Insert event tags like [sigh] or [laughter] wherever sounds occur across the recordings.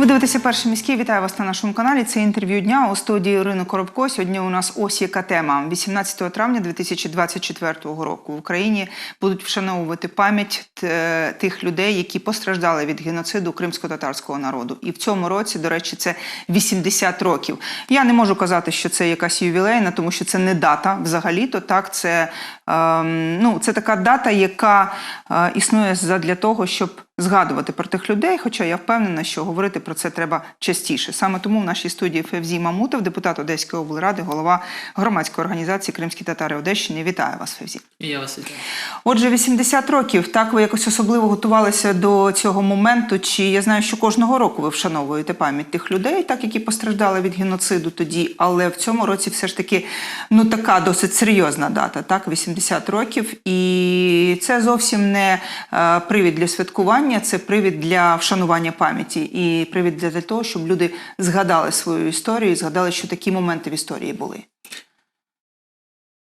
Ви дивитеся перший міський. Вітаю вас на нашому каналі. Це інтерв'ю дня у студії Ірини Коробко. Сьогодні у нас ось яка тема. 18 травня 2024 року в Україні будуть вшановувати пам'ять е, тих людей, які постраждали від геноциду кримсько-татарського народу. І в цьому році, до речі, це 80 років. Я не можу казати, що це якась ювілейна, тому що це не дата взагалі-то. Так, це, ем, ну, це така дата, яка е, існує для того, щоб згадувати про тих людей. Хоча я впевнена, що говорити про це треба частіше. Саме тому в нашій студії Февзій Мамутов, депутат Одеської облради, голова громадської організації Кримські татари Одещини. Вітаю вас, Февзі. Я вас вітаю. Отже, 80 років. Так ви якось особливо готувалися до цього моменту. Чи я знаю, що кожного року ви вшановуєте пам'ять тих людей, так які постраждали від геноциду тоді, але в цьому році все ж таки ну така досить серйозна дата, так 80 років, і це зовсім не е, привід для святкування, це привід для вшанування пам'яті і привід для того, щоб люди згадали свою історію, і згадали, що такі моменти в історії були.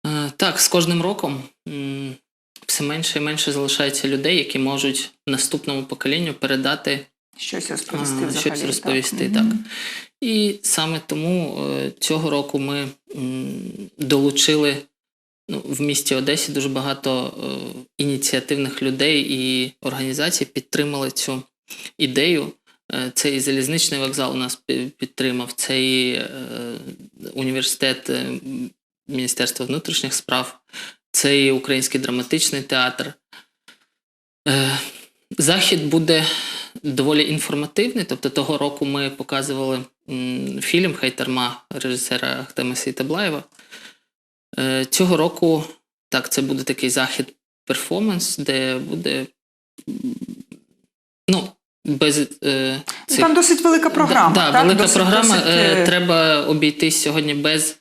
Е, Так, з кожним роком все менше і менше залишається людей, які можуть наступному поколінню передати Щось розповісти е, взагалі. щось розповісти. Так. Так. І саме тому е, цього року ми долучили ну, в місті Одесі дуже багато е, ініціативних людей і організацій підтримали цю ідею. Е, Це і залізничний вокзал у нас підтримав, це і е, університет е, Міністерства внутрішніх справ, це і Український драматичний театр. Е, Захід буде доволі інформативний. Тобто того року ми показували м, фільм Хайтарма режисера Ахтема Сейтаблаєва. Е, Цього року так, це буде такий захід перформанс, де буде ну, без е, цих Там досить велика програма. Да, так? велика Досить- програма. досить, Е, е, Треба обійтись сьогодні без,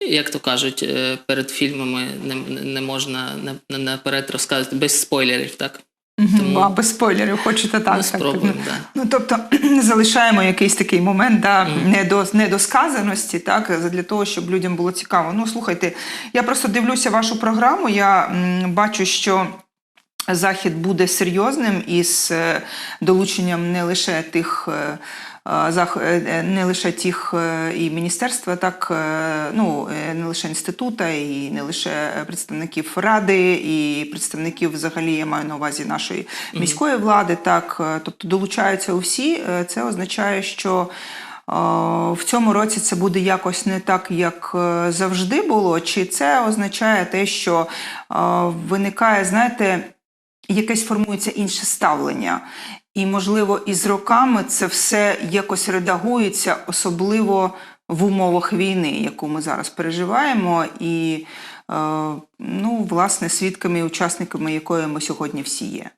як то кажуть, перед фільмами не, не можна на- на- наперед розказувати, без спойлерів, так? Мгм, Тому- а, без спойлерів, хочете так. Ми спробуємо, так. да. Ну, тобто [clears throat] залишаємо якийсь такий момент да, mm. недо, недосказаності, так, для того, щоб людям було цікаво. Ну, слухайте, я просто дивлюся вашу програму, я м, бачу, що. Захід буде серйозним із е, долученням не лише тих. Е, е, е, Не лише тих і міністерства, так ну не лише інститута, і не лише представників ради, і представників взагалі я маю на увазі нашої міської влади. Так, тобто долучаються усі. Це означає, що в цьому році це буде якось не так, як завжди було. Чи це означає те, що виникає, знаєте, якесь формується інше ставлення. І, можливо, із роками це все якось редагується, особливо в умовах війни, яку ми зараз переживаємо, і, е, ну, власне, свідками і учасниками якої ми сьогодні всі є.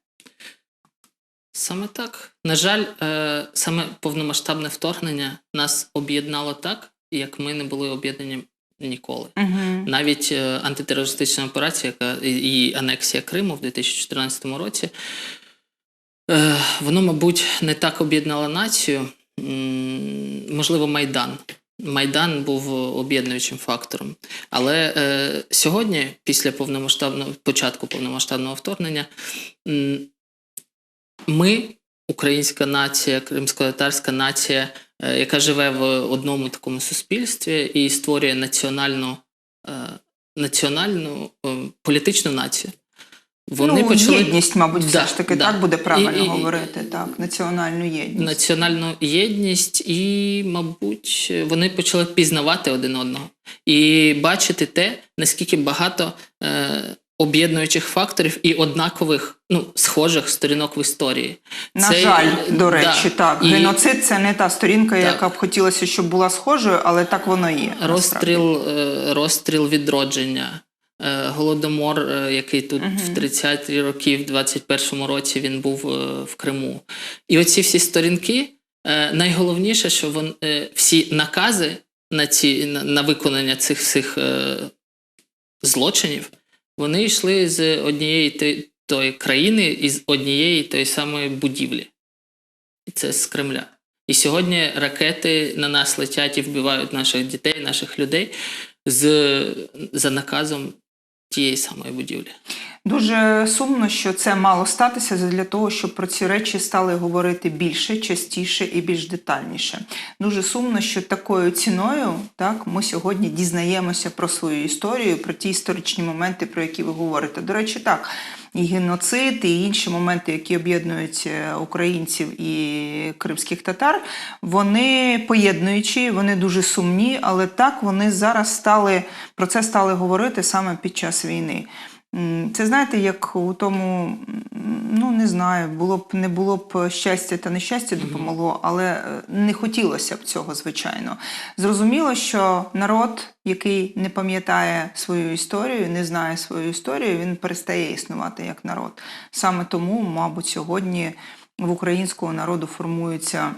Саме так. На жаль, е, саме повномасштабне вторгнення нас об'єднало так, як ми не були об'єднані ніколи. Угу. Навіть е, антитерористична операція, яка і анексія Криму в 2014 році, воно, мабуть, не так об'єднало націю. Можливо, Майдан. Майдан був об'єднуючим фактором. Але е, сьогодні, після повномасштабного початку повномасштабного вторгнення, ми, українська нація, кримсько-татарська нація, е, яка живе в одному такому суспільстві і створює національну, е, національну е, політичну націю. Вони ну, почали єдність, мабуть, все ж таки да. так буде правильно І- і- говорити. Так, національну єдність. національну єдність, і, мабуть, вони почали пізнавати один одного і бачити те, наскільки багато е, об'єднуючих факторів і однакових, ну, схожих сторінок в історії. На Це- жаль, до да. речі, так. І Геноцид це не та сторінка, Так. яка б хотілося, щоб була схожою, але так воно є. розстріл, е, розстріл відродження. Е, Голодомор, е, який тут Мгм. в 30-ті роки, в 21-му році він був е, в Криму. І оці всі сторінки, найголовніше, що вон, е, всі накази на, ці, на, на виконання цих всіх злочинів, вони йшли з однієї тої країни і з однієї тої самої будівлі. І це з Кремля. І сьогодні ракети на нас летять і вбивають наших дітей, наших людей з, за наказом тієї самої будівлі. Дуже сумно, що це мало статися для того, щоб про ці речі стали говорити більше, частіше і більш детальніше. Дуже сумно, що такою ціною так ми сьогодні дізнаємося про свою історію, про ті історичні моменти, про які ви говорите. До речі, так. І геноцид, і інші моменти, які об'єднують е, українців і кримських татар, вони поєднуючі, вони дуже сумні, але так вони зараз стали про це стали говорити саме під час війни. Це знаєте, як у тому, ну не знаю, було б не було б щастя та нещастя допомогло, але е, не хотілося б цього, звичайно. Зрозуміло, що народ, який не пам'ятає свою історію, не знає свою історію, він перестає існувати як народ. Саме тому, мабуть, сьогодні в українського народу формується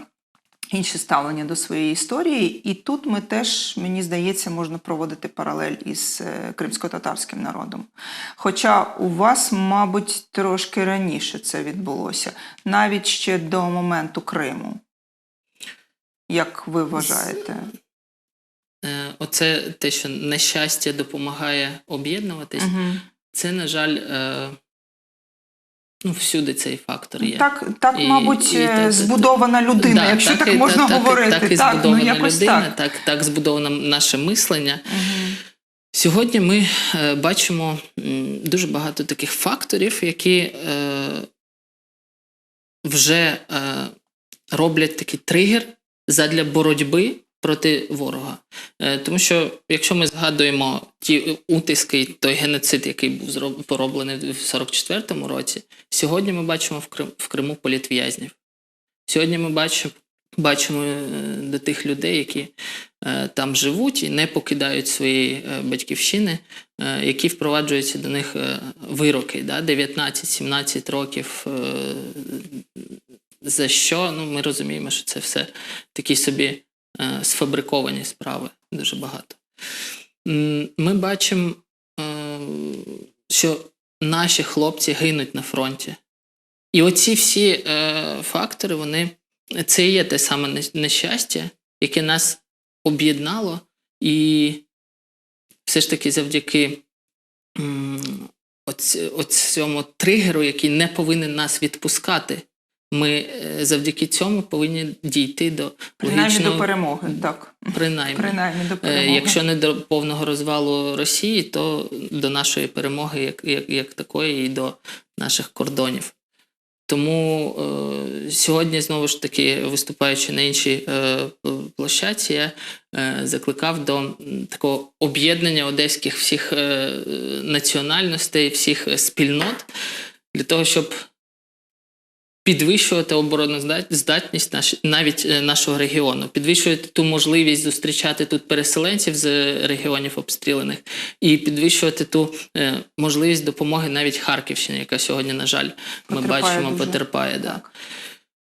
інше ставлення до своєї історії, і тут ми теж, мені здається, можна проводити паралель із е, кримсько-татарським народом. Хоча у вас, мабуть, трошки раніше це відбулося, навіть ще до моменту Криму. Як ви вважаєте? Е, Оце те, що нещастя допомагає об'єднуватись, Угу. це, на жаль, е, ну, всюди цей фактор є. Так, так І- мабуть, і е, та- та- збудована людина, Да, якщо так, і- можна та- говорити. Так, і Так, ну збудована якось людина, так. так, так збудовано наше мислення. Угу. Сьогодні ми е, бачимо дуже багато таких факторів, які е, вже е, роблять такий тригер задля боротьби проти ворога. Е, тому що, якщо ми згадуємо ті утиски, той геноцид, який був пороблений в 44-му році, сьогодні ми бачимо в, Крим, в Криму політв'язнів. Сьогодні ми бачимо, бачимо е, до тих людей, які е, там живуть і не покидають своєї е, батьківщини, е, які впроваджуються до них е, вироки, да, 19-17 років. е, За що? Ну, ми розуміємо, що це все такі собі е, сфабриковані справи дуже багато. Ми бачимо, е, що наші хлопці гинуть на фронті. І оці всі е, фактори, вони це є те саме нещастя, яке нас об'єднало, і все ж таки завдяки м, оць- оцьому тригеру, який не повинен нас відпускати, ми е, завдяки цьому повинні дійти до Принаймні логічного, до перемоги. Так. принаймні. Принаймні до Е, перемоги. Якщо не до повного розвалу Росії, то до нашої перемоги, як, як, як такої, і до наших кордонів. Тому е, сьогодні, знову ж таки, виступаючи на іншій е, площадці, я е, закликав до такого об'єднання одеських всіх е, національностей, всіх е, спільнот для того, щоб підвищувати обороноздатність навіть е, нашого регіону, підвищувати ту можливість зустрічати тут переселенців з регіонів обстріляних, і підвищувати ту е, можливість допомоги навіть Харківщині, яка сьогодні, на жаль, ми Потерпає бачимо, дуже. потерпає. Да. Так.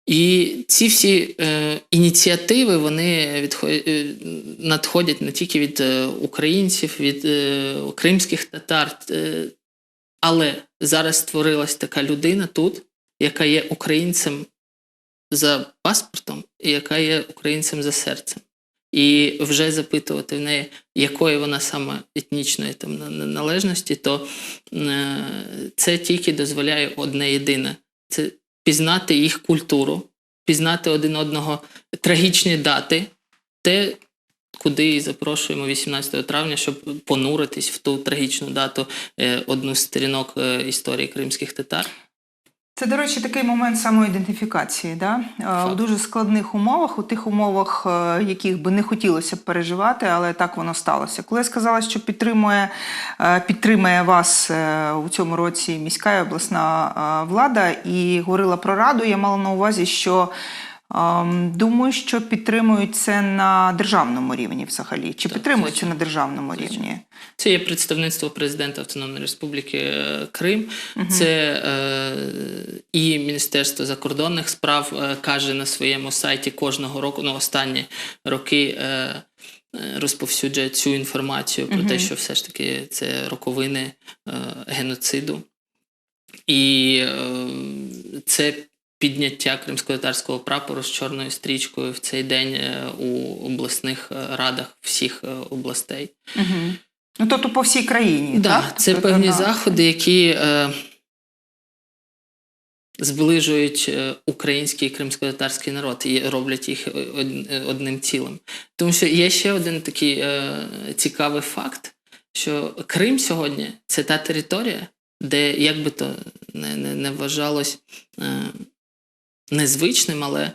І ці всі е, ініціативи вони відходять, е, надходять не тільки від е, українців, від е, кримських татар. Е, але зараз створилась така людина тут, яка є українцем за паспортом і яка є українцем за серцем. І вже запитувати в неї, якої вона саме етнічної там на- на- належності, то е, це тільки дозволяє одне єдине: це пізнати їх культуру, пізнати один одного трагічні дати, те, куди і запрошуємо 18 травня, щоб понуритись в ту трагічну дату е, одну з сторінок е, історії кримських татар. Це, до речі, такий момент самоідентифікації. Да? Е, У дуже складних умовах, у тих умовах, е, яких би не хотілося б переживати, але так воно сталося. Коли я сказала, що підтримує, е, підтримує вас у цьому році міська і обласна влада і говорила про раду, я мала на увазі, що думаю, що підтримують це на державному рівні взагалі. Чи Так, підтримують це на державному Звичайно. рівні? Це є представництво президента Автономної Республіки е, Крим. Це е, і Міністерство закордонних справ е, каже на своєму сайті кожного року, ну останні роки. Е, е, Розповсюджує цю інформацію про те, що все ж таки це роковини е, геноциду. І е, це підняття кримсько-татарського прапору з чорною стрічкою в цей день е, у обласних е, радах всіх е, областей. Угу. Ну, тобто по всій країні, Да, так? це Тобто, певні на- заходи, які е, зближують український і кримсько-татарський народ і роблять їх од- одним цілим. Тому що є ще один такий е, цікавий факт, що Крим сьогодні це та територія, де як би то не, не, не вважалось е, незвичним, але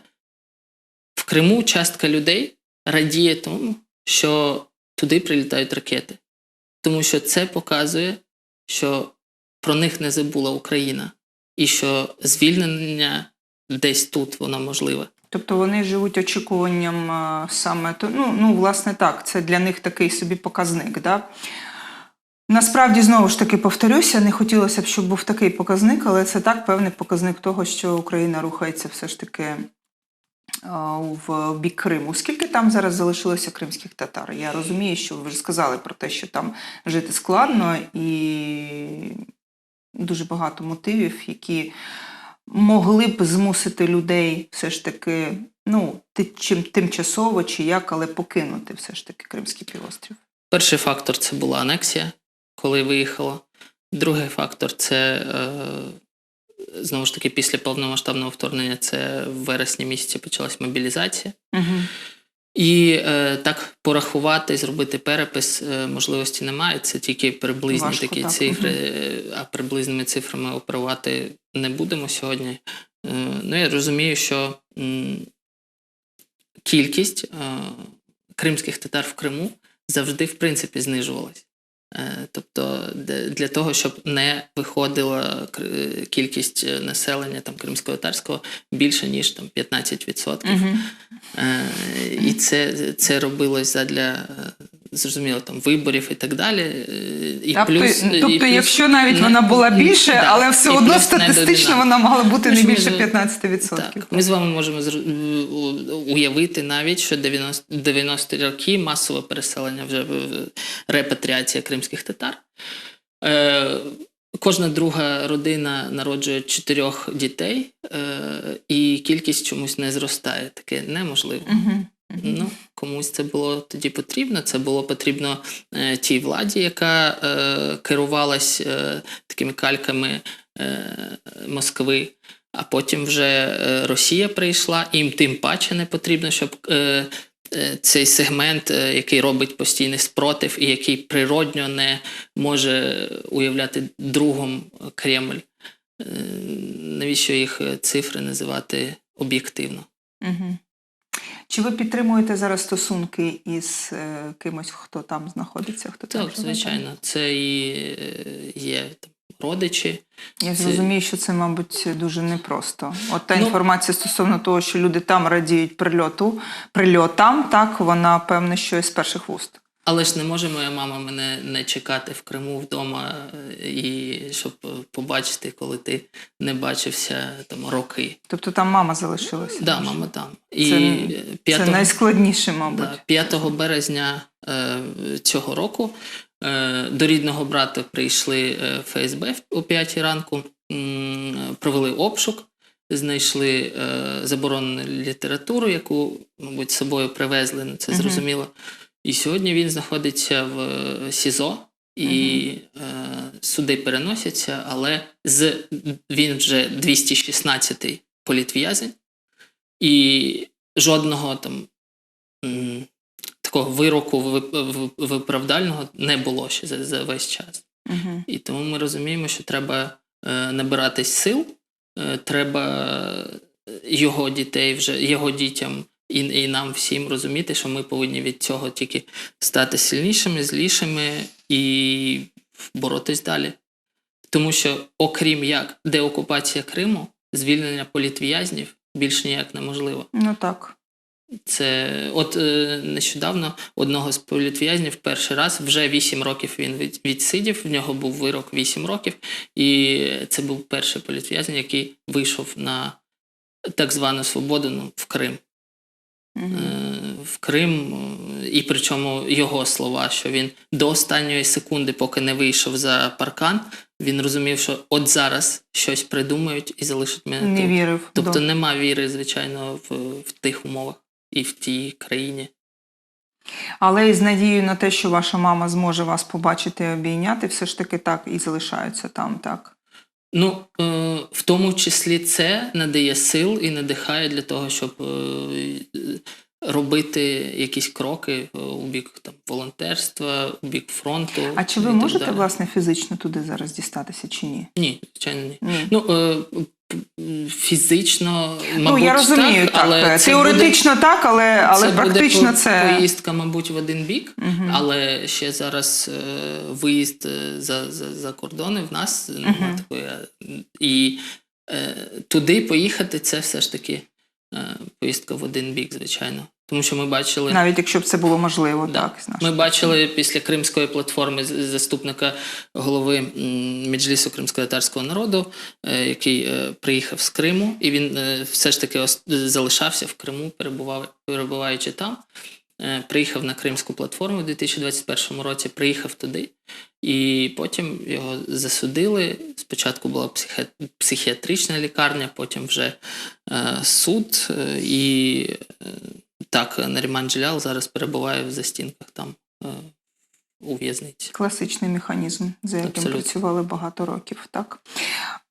в Криму частка людей радіє тому, що туди прилітають ракети. Тому що це показує, що про них не забула Україна, і що звільнення десь тут воно можливе. Тобто вони живуть очікуванням саме. Ну, ну, власне, так, це для них такий собі показник. Да? Насправді, знову ж таки, повторюся, не хотілося б, щоб був такий показник, але це так певний показник того, що Україна рухається все ж таки в бік Криму. Скільки там зараз залишилося кримських татар? Я розумію, що ви вже сказали про те, що там жити складно і дуже багато мотивів, які могли б змусити людей все ж таки, ну, чим тимчасово чи як, але покинути все ж таки Кримський півострів. Перший фактор це була анексія, коли виїхало. Другий фактор це е, знову ж таки після повномасштабного вторгнення. Це в вересні місяці почалась мобілізація. Угу. І е, так порахувати, зробити перепис е, можливості немає. Це тільки приблизні Важко, такі так, цифри, е, а приблизними цифрами оперувати не будемо сьогодні. Е, ну, я розумію, що м, кількість е, кримських татар в Криму завжди, в принципі, знижувалась. Е, Тобто для того, щоб не виходила кр- кількість е, населення там кримсько-татарського більше ніж там 15%. Угу. Е, І це, це робилось задля е, зрозуміло там виборів і так далі. Е, І Тобто, плюс, і тобто плюс якщо навіть не- вона була більше, да, але все одно статистично вона мала бути не більше 15%. Так, ми з вами можемо уявити навіть, що 90 90-ті роки масове переселення вже репатріація кримських татар. Е, кожна друга родина народжує чотирьох дітей, е, і кількість чомусь не зростає. Таке неможливо. Угу. Ну, комусь це було тоді потрібно. Це було потрібно е, тій владі, яка е, керувалась е, такими кальками е, Москви. А потім вже е, Росія прийшла, їм тим паче не потрібно, щоб е, цей сегмент, е, який робить постійний спротив і який природньо не може уявляти другом Кремль. Е, навіщо їх цифри називати об'єктивно? Угу. Чи ви підтримуєте зараз стосунки із е, кимось, хто там знаходиться? Хто Так, там звичайно, це і е, є там, родичі. Я Це- зрозумію, що це, мабуть, дуже непросто. От та Ну- інформація стосовно того, що люди там радіють прильоту, прильотам, так вона певне, що із перших вуст. Але ж не може моя мама мене не чекати в Криму вдома, е, і щоб е, побачити, коли ти не бачився там роки. Тобто там мама залишилася. Да, мама там. І Це- е, Це найскладніше, мабуть. да, 5 березня е, цього року е, до рідного брата прийшли ФСБ о 5 ранку, м, провели обшук. Знайшли е, заборонену літературу, яку, мабуть, з собою привезли, ну це зрозуміло. І сьогодні він знаходиться в е, СІЗО, і е, суди переносяться, але з, він вже 216-й політв'язень, і жодного там м, такого вироку вип- вип- виправдального не було ще за, за весь час. Угу. І тому ми розуміємо, що треба е, набиратись сил, е, треба його дітей вже його дітям і, і нам всім розуміти, що ми повинні від цього тільки стати сильнішими, злішими і боротись далі. Тому що, окрім як деокупація Криму, звільнення політв'язнів більш ніяк неможливо. Ну так. Це от е, нещодавно одного з політв'язнів перший раз вже 8 років він від, відсидів. В нього був вирок 8 років, і це був перший політв'язень, який вийшов на так звану свободу ну, в Крим. Угу. Е, в Крим, е, і причому його слова, що він до останньої секунди, поки не вийшов за паркан, він розумів, що от зараз щось придумають і залишать мене Не тут. вірив. Тобто до- нема віри, звичайно, в, в тих умовах і в тій країні. Але із надією на те, що ваша мама зможе вас побачити і обійняти, все ж таки так і залишаються там, так? Ну, е, в тому числі це надає сил і надихає для того, щоб е, робити якісь кроки е, у бік там, волонтерства, у бік фронту. А чи ви можете, далі. власне, фізично туди зараз дістатися чи ні? Ні, звичайно, ні. Ні. Ну, фізично, мабуть, ну, я розумію, так. але це Теоретично так, але, але це практично буде це. поїздка, мабуть, в один бік, угу. але ще зараз е, виїзд е, за, за, за кордони в нас немає угу. такої. е, І е, туди поїхати це все ж таки е, поїздка в один бік, звичайно. Тому що ми бачили. Навіть якщо б це було можливо, Да. так. з Ми бачили після Кримської платформи заступника голови Меджлісу кримсько-татарського народу, е, який е, приїхав з Криму, і він е, все ж таки залишався в Криму, перебував, перебуваючи там. Приїхав на Кримську платформу у 2021 році, приїхав туди, і потім його засудили. Спочатку була психіатрична лікарня, потім вже суд. І так, Наріман Джелял зараз перебуває в застінках там е, у в'язниці. Класичний механізм, за яким Абсолютно. працювали багато років, так.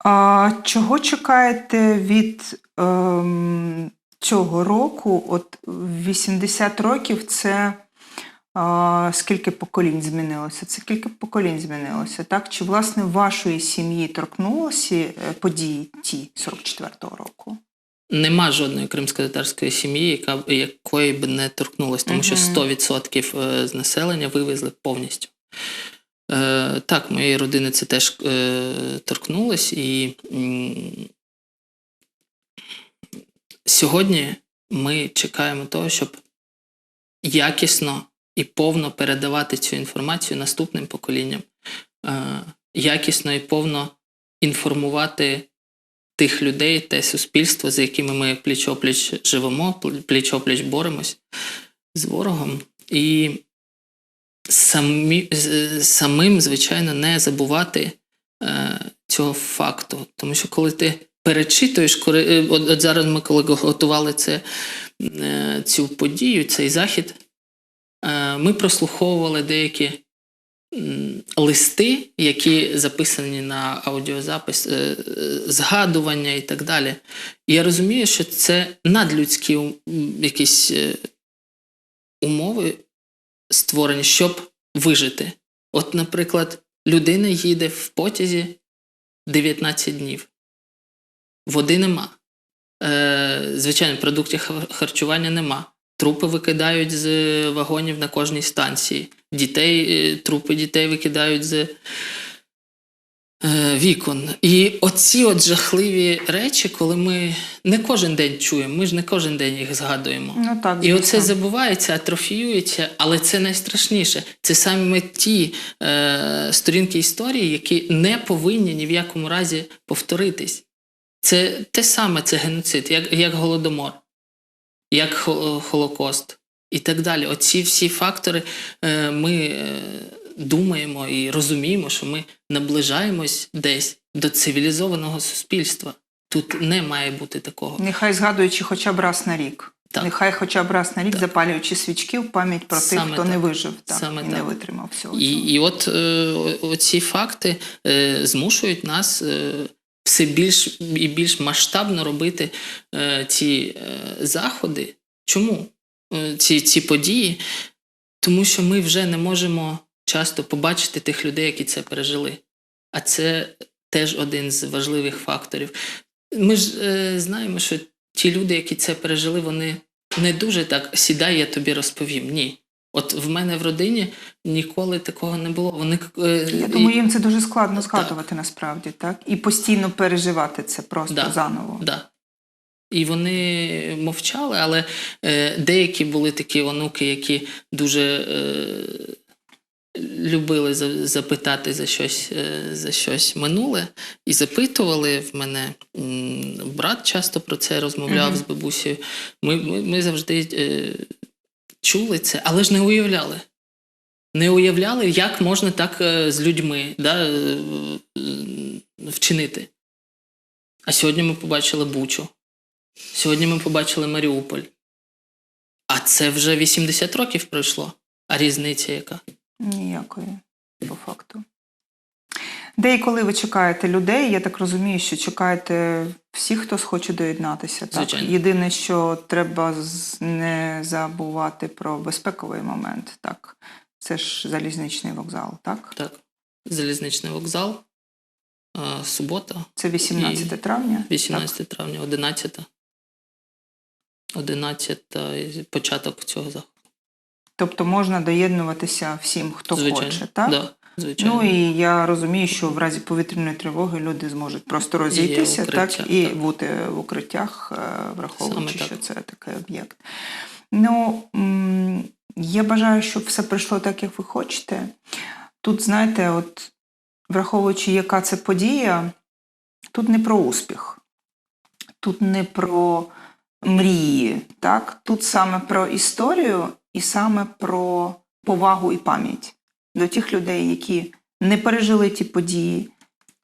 А, чого чекаєте від ем, цього року? От 80 років це скільки поколінь змінилося? Це кілька поколінь змінилося, так? Чи власне вашої сім'ї торкнулося е, події ті 44-го року? Нема жодної кримсько-татарської сім'ї, яка якої б не торкнулась, тому що 100% е, з населення вивезли повністю. Е, так, моєї родини це теж е, торкнулось, і сьогодні ми чекаємо того, щоб якісно і повно передавати цю інформацію наступним поколінням, е, якісно і повно інформувати тих людей, те суспільство, за якими ми пліч-опліч живемо, пліч-опліч боремось з ворогом. І самі, самим, звичайно, не забувати е, цього факту. Тому що коли ти перечитуєш, коли, е, от, от зараз ми, коли готували це, е, цю подію, цей захід, е, ми прослуховували деякі листи, які записані на аудіозапис, е, е, згадування і так далі. І я розумію, що це надлюдські якісь е, умови створені, щоб вижити. От, наприклад, людина їде в потязі 19 днів, води нема. Звичайно, продуктів харчування нема. Трупи викидають з вагонів на кожній станції. Дітей, е, трупи дітей викидають з е, вікон. І оці от жахливі речі, коли ми не кожен день чуємо, ми ж не кожен день їх згадуємо. Ну так, І оце забувається, атрофіюється, але це найстрашніше. Це саме ті е, сторінки історії, які не повинні ні в якому разі повторитись. Це те саме, це геноцид, як, як голодомор, як Холокост і так далі. Оці всі фактори е, ми е, думаємо і розуміємо, що ми наближаємось десь до цивілізованого суспільства. Тут не має бути такого. Нехай згадуючи хоча б раз на рік. Так. Нехай хоча б раз на рік Так. запалюючи свічки в пам'ять про тих, Саме хто не вижив так, Саме і не так. витримав всього. І, і от е, оці факти е, змушують нас е, все більш і більш масштабно робити е, ці е, заходи. Чому ці, ці події? Тому що ми вже не можемо часто побачити тих людей, які це пережили. А це теж один з важливих факторів. Ми ж е, знаємо, що ті люди, які це пережили, вони не дуже так сідай, я тобі розповім. Ні. От в мене в родині ніколи такого не було. Вони е, Я думаю, їм це дуже складно Так. згадувати насправді, так? І постійно переживати це просто Да. заново. Да. І вони мовчали, але е, деякі були такі онуки, які дуже е, любили за- запитати за щось, е, за щось минуле, і запитували в мене. Брат часто про це розмовляв Мгм. з бабусею. Ми, ми, ми завжди чули це, але ж не уявляли. Не уявляли, як можна так з людьми да, вчинити. А сьогодні ми побачили Бучу. Сьогодні ми побачили Маріуполь. А це вже 80 років пройшло. А різниця яка? Ніякої, по факту. Де і коли ви чекаєте людей, я так розумію, що чекаєте всіх, хто схоче доєднатися. Так? Звичайно. Єдине, що треба не забувати про безпековий момент. Так? Це ж залізничний вокзал, так? Так. Залізничний вокзал, субота, Це 18 травня. 18 травня, 11. 11 початок цього заходу. Тобто можна доєднуватися всім, хто звичайно. хоче, так? Да, звичайно. Ну і я розумію, що в разі повітряної тривоги люди зможуть просто розійтися, укриття, так і так. бути в укриттях, е, враховуючи, так. що це такий об'єкт. Ну я бажаю, щоб все пройшло так, як ви хочете. Тут, знаєте, от враховуючи, яка це подія, тут не про успіх, тут не про мрії, так? Тут саме про історію і саме про повагу і пам'ять до тих людей, які не пережили ті події,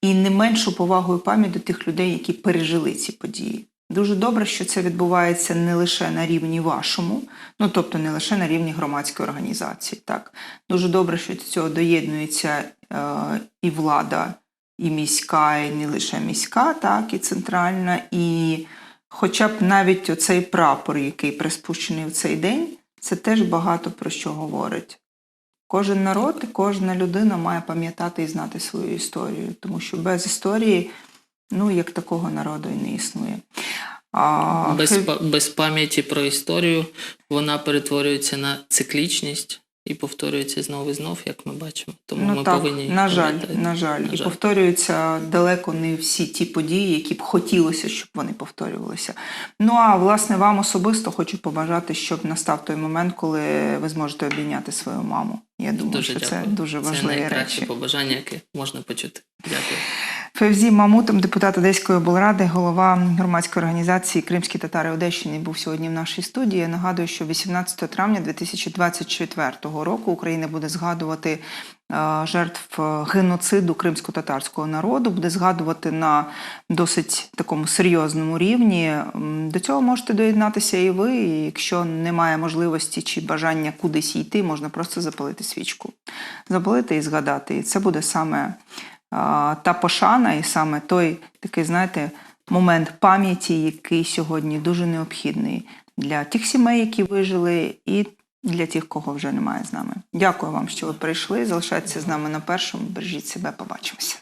і не меншу повагу і пам'ять до тих людей, які пережили ці події. Дуже добре, що це відбувається не лише на рівні вашому, ну тобто не лише на рівні громадської організації. Так дуже добре, що до цього доєднується е, і влада, і міська, і не лише міська, так і центральна, і хоча б навіть оцей прапор, який приспущений в цей день, це теж багато про що говорить. Кожен народ і кожна людина має пам'ятати і знати свою історію, тому що без історії, ну як такого народу і не існує. А, без, без пам'яті про історію вона перетворюється на циклічність і повторюється знову і знов, як ми бачимо. Тому ну, ми так, повинні на жаль, пам'ятати. на жаль, На і жаль. повторюються далеко не всі ті події, які б хотілося, щоб вони повторювалися. Ну а власне вам особисто хочу побажати, щоб настав той момент, коли ви зможете обійняти свою маму. Я думаю, Дуже що дякую. це дуже Це важливі найкраще речі. побажання, яке можна почути. Дякую. Февзі Мамутом, депутат Одеської облради, голова громадської організації Кримські татари Одещини, був сьогодні в нашій студії. Я нагадую, що 18 травня 2024 року Україна буде згадувати е, жертв геноциду кримсько-татарського народу, буде згадувати на досить такому серйозному рівні. До цього можете доєднатися і ви. І якщо немає можливості чи бажання кудись йти, можна просто запалити свічку, запалити і згадати. І це буде саме та пошана, і саме той такий, знаєте, момент пам'яті, який сьогодні дуже необхідний для тих сімей, які вижили, і для тих, кого вже немає з нами. Дякую вам, що ви прийшли. Залишайтеся з нами на першому. Бережіть себе, побачимося.